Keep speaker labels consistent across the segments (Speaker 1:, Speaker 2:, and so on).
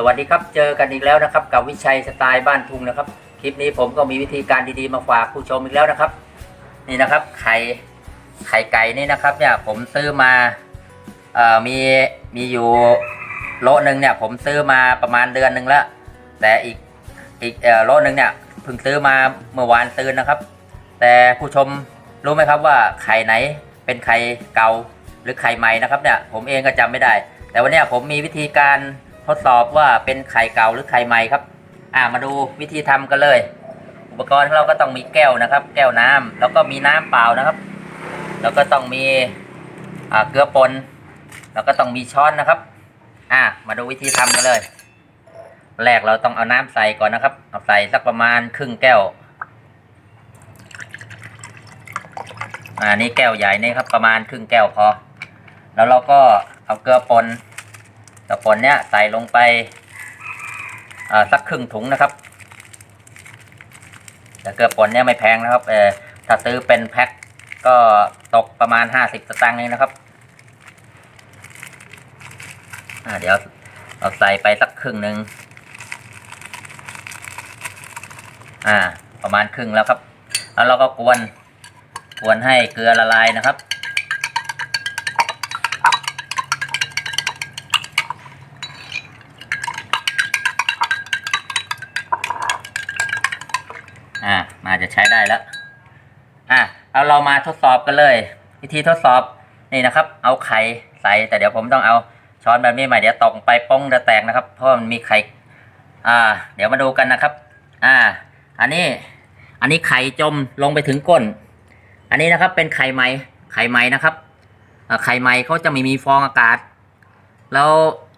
Speaker 1: สวัสดีครับ เจอกันอีกแล้วนะครับ กับวิชัยสไตล์บ้านทุ่งนะครับ คลิปนี้ผมก็มีวิธีการดีๆมาฝากผู้ชมอีกแล้วนะครับ นี่นะครับไข่ไข่ไก่นี่นะครับเนี่ยผมซื้อมาเอ่อมีมีอยู่โลหนึ่งเนี่ยผมซื้อมาประมาณเดือนหนึ่งแล้ว แต่อีกอีกเอ่อโลหนึ่งเนี่ยเพิ่งซื้อมาเมื่อวานซื้อนะครับ แต่ผู้ชมรู้ไหมครับว่าไข่ไหนเป็นไข่เก่าหรือไข่ใหม่นะครับเนี่ยผมเองก็จำไม่ได้ แต่วันนี้ผมมีวิธีการ ทดสอบว่าเป็นไข่เก่าหรือไข่ใหม่ครับ อ่ามาดูวิธีทำกันเลย อุปกรณ์ของเราก็ต้องมีแก้วนะครับ แก้วน้ำแล้วก็มีน้ำเปล่านะครับ แล้วก็ต้องมีอ่าเกลือป่นแล้วก็ต้องมีช้อนนะครับ อ่ามาดูวิธีทำกันเลย แรกเราต้องเอาน้ำใส่ก่อนนะครับ เอาใส่สักประมาณครึ่งแก้วอ่านี่แก้วใหญ่นี่ครับประมาณครึ่งแก้วพอ แล้วเราก็เอาเกลือป่น เกลือป่นเนี้ยใส่ลงไปสักครึ่งถุงนะครับแต่เกลือป่นเนี้ยไม่แพงนะครับเออถ้าซื้อเป็นแพ็คก็ตกประมาณห้าสิบสตางค์เองนะครับเดี๋ยวเราใส่ไปสักครึ่งหนึ่งอ่า ประมาณครึ่งแล้วครับ แล้วเราก็กวน กวนให้เกลือละลายนะครับ อ่ามาจะใช้ได้แล้วอะเอาเรามาทดสอบกันเลย วิธีทดสอบนี่นะครับ เอาไข่ใส่แต่เดี๋ยวผมต้องเอาช้อนแบบนี้ใหม่เดี๋ยวตกไปป้องจะแตกนะครับ เพราะมันมีไข่อ่า เดี๋ยวมาดูกันนะครับ อ่า อันนี้ อันนี้ไข่จมลงไปถึงก้น อันนี้นะครับเป็นไข่ไหมไข่ไหมนะครับไข่ไหมเขาจะไม่มีฟองอากาศ แล้ว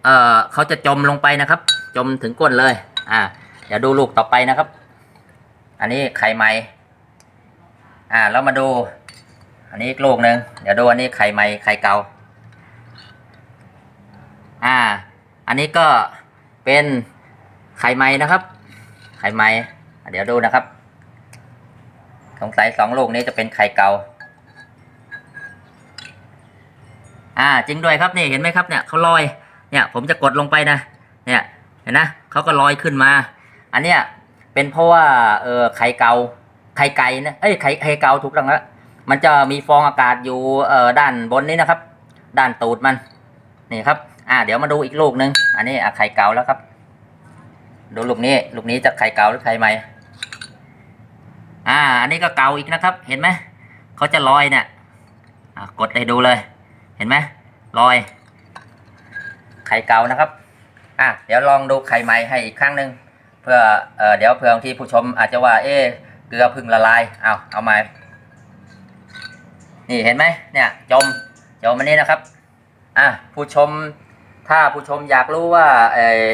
Speaker 1: เออเขาจะจมลงไปนะครับ จมถึงก้นเลย อ่าเดี๋ยวดูลูกต่อไปนะครับ อันนี้ไข่ไหมอ่าแล้วมาดู อันนี้อีกลูกหนึ่งเดี๋ยวดูอันนี้ไข่ไหมไข่เก่าอ่า อันนี้ก็เป็นไข่ไหมนะครับ ไข่ไม่เดี๋ยวดูนะครับ สงสัยสองลูกนี้จะเป็นไข่เก่าอ่าจริงด้วยครับนี่เห็นไหมครับเนี่ยเขาลอยเนี่ย ผมจะกดลงไปนะ เนี่ยเห็นนะเขาก็ลอยขึ้นมา อันเนี้ย เป็นเพราะว่าเออไข่เกาไข่ไก่นะเอ้ยไข่ไข่เกาถูกต้องแล้วมันจะมีฟองอากาศอยู่เอ่อด้านบนนี้นะครับ ด้านตูดมันนี่ครับ อ่า เดี๋ยวมาดูอีกลูกหนึ่งอันนี้อะไข่เกาแล้วครับ ดูลูกนี้ลูกนี้จะไข่เกาหรือไข่ใหม่อ่า อันนี้ก็เกาอีกนะครับ เห็นไหมเขาจะลอยเนี่ยกดให้ดูเลย เห็นไหมลอย ไข่เกานะครับ อะเดี๋ยวลองดูไข่ใหม่ให้อีกครั้งหนึ่ง เพื่อเออเดี๋ยวเผื่อที่ผู้ชมอาจจะว่า เอ๊เกลือพึ่งละลายเอาเอามานี่เห็นไหมเนี่ยจมจมอันนี้นะครับอะผู้ชมถ้าผู้ชมอยากรู้ว่าเออ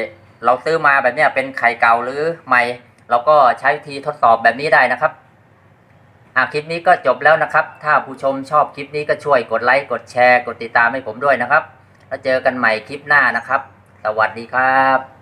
Speaker 1: เราซื้อมาแบบเนี้ยเป็นไข่เก่าหรือใหม่ เราก็ใช้วิธีทดสอบแบบนี้ได้นะครับอะคลิปนี้ก็จบแล้วนะครับ ถ้าผู้ชมชอบคลิปนี้ก็ช่วยกดไลค์กดแชร์ กดติดตามให้ผมด้วยนะครับ แล้วเจอกันใหม่คลิปหน้านะครับ สวัสดีครับ